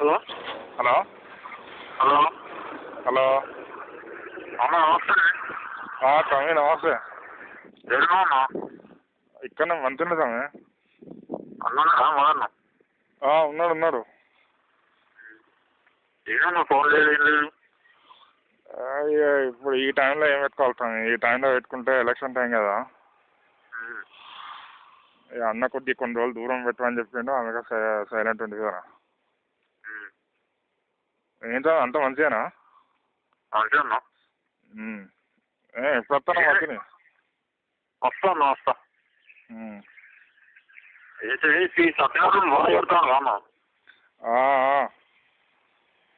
Hello? Hello? Hello? Hello? అన్న నమస్తే. స్వామి నమస్తే. ఎక్కడ ఉన్నా ఇక్కడ మంచిగా స్వామి. ఉన్నాడు. ఉన్నాడు ఏమన్నా ఫోన్ లేదు. ఇప్పుడు ఈ టైంలో ఏం పెట్టుకోవాలి స్వామి? ఈ టైంలో పెట్టుకుంటే ఎలక్షన్ టైం కదా. అన్న కొద్ది కొన్ని రోజులు దూరం పెట్టమని చెప్పిండు అందుకే సైలెంట్ ఉంది కదా. ఏంటో అంత మంచిగానా? ఉమ్. ఏ ఎప్పుడు వస్తాను మంచిని వస్తా అన్న వస్తా. బాగా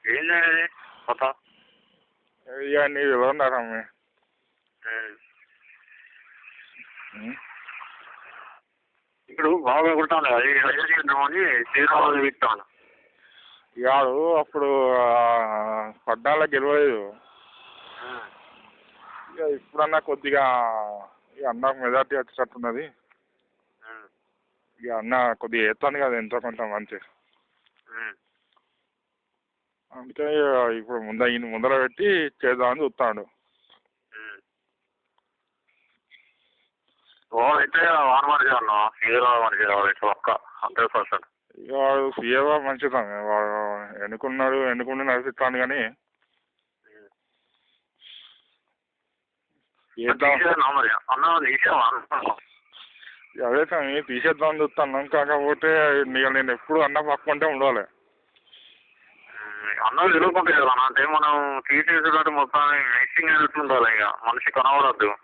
ఏం చేయాలి? కొత్త ఇక నీ. ఇప్పుడు బాగా కొడతాను అది చేద్దామని శ్రీరాములు విత్తాను ఇవాడు అప్పుడు పద్నాలుగు గెలవలేదు. ఇక ఇప్పుడన్నా కొద్దిగా ఇక అన్న మెజార్టీ వచ్చేటట్టున్నది ఇక అన్న కొద్దిగా ఎత్తాను కదా ఎంతో కొంత మంచి. అందుకే ఇప్పుడు ముంద ఈయన ముందర పెట్టి చేద్దామని చూస్తాడు. ఇక వాడు సీఏవా మంచిదాన్ని వాడు ఎన్నుకున్నాడు ఎన్నుకుండి నడిపిస్తాను కానీ అదే స్వామి తీసేద్దామని చూస్తాను. కాకపోతే నేను ఎప్పుడు అన్న పక్కుంటే ఉండాలి. అన్న తిరుగుకుంటే కదా. అంటే మనం తీసేసేటట్టు మొత్తం మిక్సింగ్ అయినట్టు ఉండాలి ఇక మనిషి కనబడద్దు.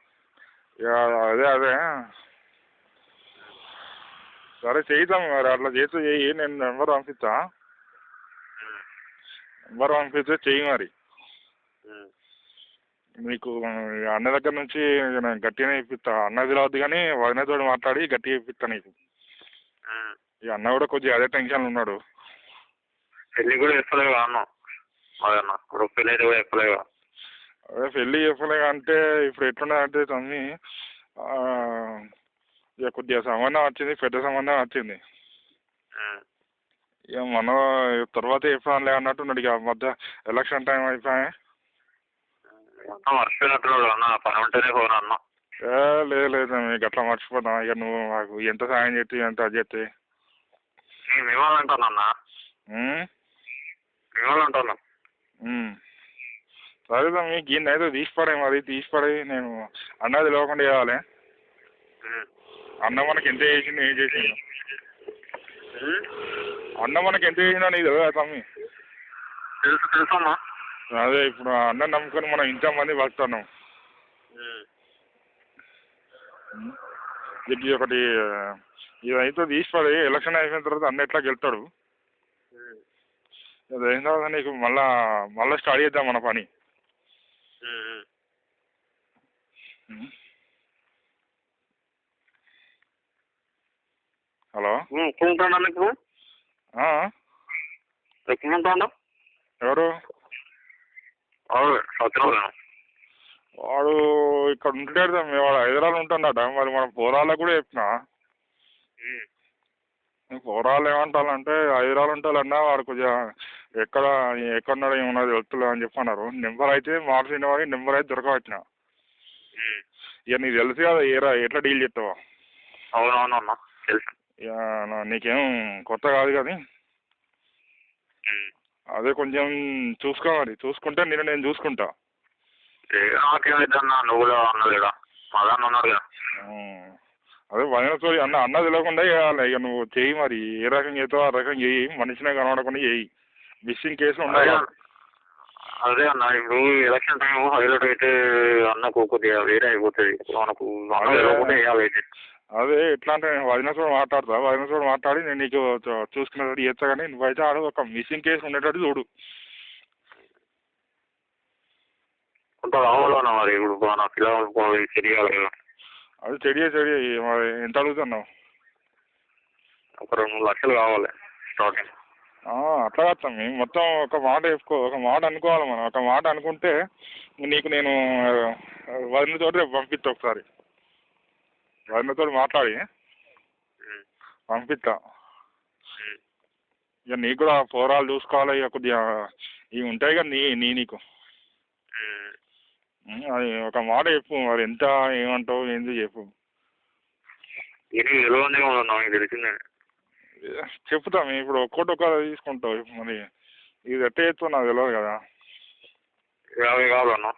ఇక అదే అదే. సరే చేద్దాం మరి. అట్లా చేస్తే చెయ్యి నేను నెంబర్ పంపిస్తా? నెంబర్ పంపిస్తే చెయ్యి మరి. మీకు అన్న దగ్గర నుంచి నేను గట్టిగానే ఇప్పిస్తా. అన్న తెలియదు కానీ వదినతో మాట్లాడి గట్టిగా ఇప్పిస్తా నీకు. ఇక అన్న కూడా కొద్దిగా అదే టెన్షన్లో ఉన్నాడు. పెళ్ళి కూడా చెప్పలేవు అన్న. అదే అన్న ఇప్పుడు పెళ్ళి అయితే కూడా చెప్పలేవు అదే పెళ్ళి చెప్పలే అంటే ఇప్పుడు ఎట్లున్నదంటే తమ్మి ఆ, ఇక కొద్దిగా సంబంధం వచ్చింది పెద్ద సంబంధం వచ్చింది. ఇక మన తర్వాత చెప్పానులే అన్నట్టున్నాడు ఇక మధ్య ఎలక్షన్ టైం అయిపోయాయి మొత్తం మర్చిపోయినట్టున్నాడు అన్న పని ఉంటేనే ఫోన్ అన్న. ఏ లేదు లేదు మీకు అట్లా మర్చిపోతాం ఇక నువ్వు నాకు ఎంత సాయం చేస్తే ఎంత అది చేస్తే. నేను ఇవ్వాలంటాను అన్న. ఉమ్? ఇవ్వాలంటాను ఉమ్. సరే తమ్మి గిన్నె అయితే తీసిపడే మరి తీసిపడే నేను అన్నది లేకుండా చేయాలి అన్న మనకి ఎంత చేసిండు ఏం చేసిండు? అన్న మనకి ఎంత చేసిండో నీకు తెలియదా తమ్మి తెలుసు అదే ఇప్పుడు అన్న నమ్ముకొని మనం ఇంతమంది బతున్నాం ఇది ఒకటి ఇదైతే తీసిపడి ఎలక్షన్ అయిపోయిన తర్వాత అన్న ఎట్లా గెలుతాడు? అది అయిన తర్వాత నీకు మళ్ళా మళ్ళీ స్టార్ట్ చేద్దాం మన పని. హలో? ఇప్పుడు ఎవరు? వాడు ఇక్కడ ఉంటాడు తమ్మి వాడు హైదరాబాద్ ఉంటున్నాడ మరి మన పోరాళ్ళకు కూడా చెప్పిన. పోరాలు ఏమంటారంటే హైదరాబాద్ ఉంటాలన్నా వాడు కొద్దిగా ఎక్కడ ఎక్కడున్నాడో ఏమన్నది తెలుస్తులే అని చెప్పి అన్నారు. నెంబర్ అయితే మార్చిన వాడి నెంబర్ అయితే దొరకవచ్చిన ఇక నీకు తెలుసు కదా ఏరా ఎట్లా డీల్ చేస్తావా. అవునవును అన్న తెలుసు. నీకేం కొత్త కాదు కానీ అదే కొంచెం చూసుకో మరి చూసుకుంటే నేను నేను చూసుకుంటా. అన్న నువ్వు. అదే వదిన అన్న అన్న తెలియకుండా చేయాలి ఇక నువ్వు చెయ్యి మరి. ఏ రకంగా చేస్తావో ఆ రకంగా చెయ్యి మనిషినే కనబడకుండా చెయ్యి మిస్సింగ్ కేసులు ఉండాలి అదే అన్న ఇప్పుడు ఎలక్షన్ టైం హైలైట్ అయితే అన్నకు కొద్దిగా వేరే అయిపోతుంది. మనకు అన్న. తెలియకుండా అయితే. అదే ఎట్లా అంటే నేను వదిన కూడా మాట్లాడతా వదిన కూడా మాట్లాడి నేను నీకు చూసుకునేటట్టు చేస్తా కానీ నువ్వైతే ఆడ ఒక మిస్సింగ్ కేసు ఉండేటట్టు చూడు. కొంత మరి? ఇప్పుడు పిల్లలు తెలియాలి అది చెడియే చెడియే మరి ఎంత అడుగుతున్నావు? ఒక రెండు లక్షలు కావాలి స్టార్టింగ్ అట్లా కాదు తమ్మి. మొత్తం ఒక మాట చెప్పుకో ఒక మాట అనుకోవాలి మనం. ఒక మాట అనుకుంటే నీకు నేను వదినతో రేపు పంపిస్తా ఒకసారి. వదినతో మాట్లాడి పంపిస్తా. ఇక నీకు కూడా పోరాలు చూసుకోవాలి ఇక కొద్దిగా ఇవి ఉంటాయి కదా నీ నీ నీకు. అది ఒక మాట చెప్పు మరి ఎంత ఏమంటావు ఏంది చెప్పు. చెప్తాం ఇప్పుడు ఒక్కొక్కటి ఒక్క తీసుకుంటావు మరి ఇది ఎట్ట చేస్తావు నాకు తెలియదు కదా. యాభై కావాలన్నా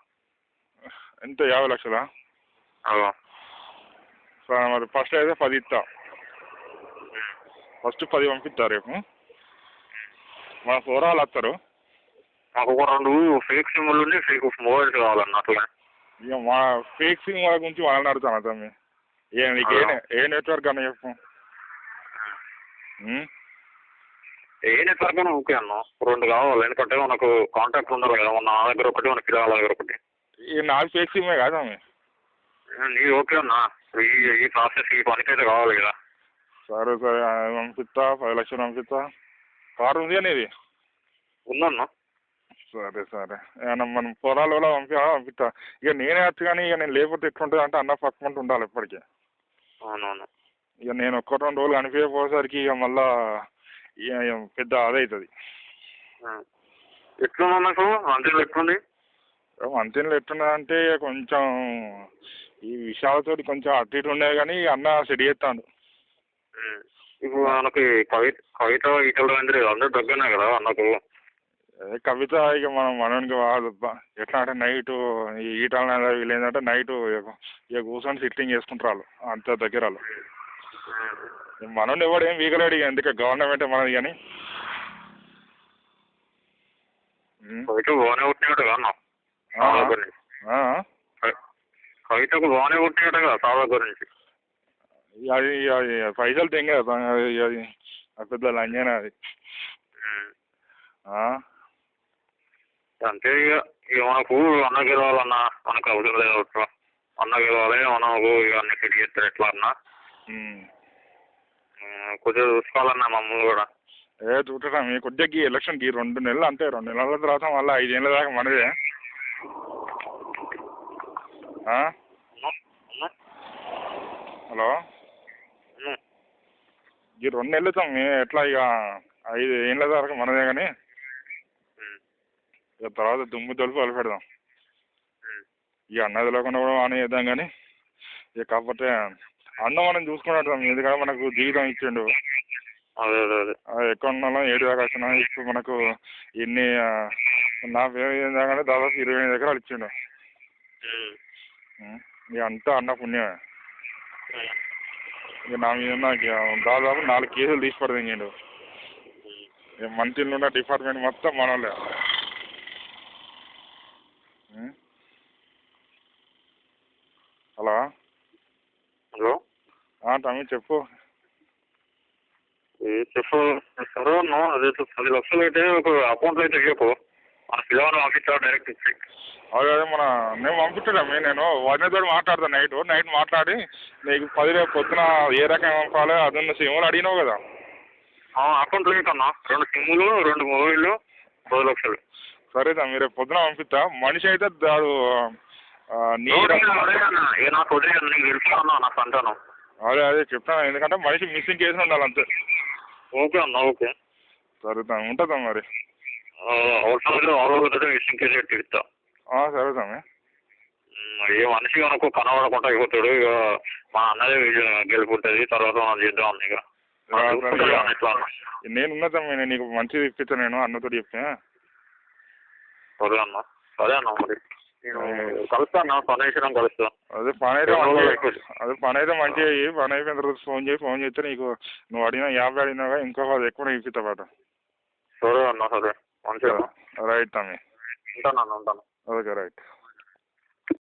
ఎంత యాభై లక్షలా? సరే మరి ఫస్ట్ అయితే పది ఇస్తా. ఫస్ట్ పది పంపిస్తా రేపు. మన పోరాలు వస్తారు. మాకు ఒక రెండు ఫేక్ సిమ్లు ఉండి ఫేక్ మొబైల్స్ కావాలన్న అట్లా. ఇక మా ఫేక్ సిమ్ వాళ్ళ గురించి వాళ్ళని అడుగుతాను తమ్మి ఏ నీకు ఏ ఏ నెట్వర్క్ అన్న చెప్పు? ఏ నెట్వర్క్ అయినా ఓకే అన్న. రెండు కావాలి. ఎందుకంటే మనకు కాంటాక్ట్ ఉండాలి కదా. మన నా దగ్గర ఒకటి మన పిల్లల దగ్గర ఒకటి. ఈ నాది ఫేక్ సిమే కాదు తమ్మి నీ ఓకే అన్న. ఈ ఈ ప్రాసెస్ ఈ పనికి అయితే కావాలి కదా. సరే సరే పంపిస్తా పది లక్షలు పంపిస్తా. కారు ఉంది అనేది? ఉందన్న. సరే సరే. ఏమన్నా మనం పొలాలు కూడా పంపి పంపిస్తా. ఇక నేనే వచ్చు కానీ ఇక నేను లేకపోతే ఎట్లుంటుంది అంటే అన్న పక్కమంటూ ఉండాలి ఎప్పటికీ అవునవును. ఇక నేను ఒక్క రెండు రోజులు కనిపించకపోయేసరికి ఇక మళ్ళా ఇక పెద్ద అదవుతుంది. ఎట్లుంది నాకు అంతే ఎట్లుంది ఎట్టున్నదంటే ఇక కొంచెం ఈ విషయాలతో కొంచెం అటు ఇటు ఉండేది కానీ అన్న సెట్ చేస్తాడు. ఇప్పుడు మనకి కవిత కవిత ఈటల అందరూ అందరూ దగ్గరనే కదా అన్నకు కవిత ఇక మనం మనకి వాళ్ళు బ- ఎట్లా అంటే నైట్ ఈటల వీళ్ళు ఏంటంటే నైట్ ఇక కూర్చొని సిట్టింగ్ చేసుకుంటారు వాళ్ళు అంత దగ్గర వాళ్ళు. మనోని ఎవడు ఏం వీగలేడు ఇక ఎందుకు గవర్నమెంట్ మనది కానీ. కవిత బాగానే కదా అన్న ఆ, సాదా గురించి ఆ, కవి- కవితకు బాగానే పుట్టినట్టు కదా సాదా గురించి. అది అది పైసలు తెంగే అది పెద్ద లంజనే అది? అంతే ఇక ఇక మనకు అన్న గెలవాలన్నా మనకు అవసరం లేదు అన్న గెలవాలి మనకు ఇక అన్ని చేస్తారు ఎట్లా అన్నా. కొద్దిగా చూసుకోవాలన్నా మమ్మల్ని కూడా. ఏ చూడటం కొద్దిగా ఈ ఎలక్షన్ ఈ రెండు నెలలు అంతే రెండు నెలల తర్వాత మళ్ళీ ఐదేళ్ళ దాకా మనదే? హలో? ఈ రెండు నెలలు తమ్మి ఎట్లా ఇక ఐదు ఏళ్ళ దాకా మనదే కానీ. ఇక తర్వాత దుమ్ము తలుపు వదిలి పెడదాం. ఇక అన్నది లేకుండా కూడా చేద్దాం కానీ ఇక కాకపోతే అన్న మనం చూసుకున్నట్టు ఎందుకంటే మనకు జీవితం ఇచ్చిండు. అదే అదే అదే. ఎక్కడ ఉన్నాలో ఏడు దాకా వచ్చినా ఇప్పుడు మనకు ఇన్ని ఆ, నా పేరు ఏంటంటే దాదాపు ఇరవై ఎనిమిది ఎకరాలు ఇచ్చిండు. ఇక అంతా అన్న పుణ్యమే. ఇక నా మీద నాకు దాదాపు నాలుగు కేసులు తీసి. ఇక మంత్రిలో ఉన్న డిపార్ట్మెంట్ మొత్తం ఉం. హలో హలో తమ్మి చెప్పు చెప్పు సరే అన్నా అదే పది లక్షలు అయితే ఒక అకౌంట్లో అయితే చెప్పు పిల్లవాడిని పంపించాలి డైరెక్ట్ అదే అదే మన నేను పంపించడమే నేను. వదినతో మాట్లాడతాను నైట్ నైట్ మాట్లాడి నీకు పది రేపు పొద్దున ఏ రకం పంపాలి అదన్న సిమ్లు అడిగినావు కదా. అకౌంట్లో కన్నా రెండు సిమ్ములు రెండు మొబైళ్ళు పది లక్షలు. సరే రేపు పొద్దున పంపిస్తా. మనిషి అయితే దాడు అదే అన్న ఇక నాకు వదిలేదు నీకు తెలుసు అన్న నా సంతానం. అదే అదే చెప్తాను. ఎందుకంటే మనిషి మిస్సింగ్ కేసు ఉండాలి అంతే ఓకే అన్న ఓకే. సరే ఉంటుందా మరి. అవసరం సరే ఏ మనిషి మనకు కనబడకుండా అయిపోతాడు ఇక మా అన్నదే గెలుపుంటుంది తర్వాత మనం చేద్దాం ఇక. నేను ఉన్నా తమ్మి నీకు మంచిది ఇప్పిస్తాను నేను అన్నతో చెప్తే. సరే అన్న సరే అన్న మరి. నేను కలుస్తా అన్న పని అయినా కలుస్తా. అదే పని అయితే. అదే పని అయితే మంచిగా అయ్యి పని అయిపోయిన తర్వాత ఫోన్ చేయి ఫోన్ చేస్తే నీకు నువ్వు అడిగిన యాభై అడిగినాగా ఇంకో ఎక్కువ ఇప్పిస్తా పాట. సరే అన్న సరే. మంచిగా రైట్ తమ్మి ఉంటాను అన్న ఉంటాను ఓకే రైట్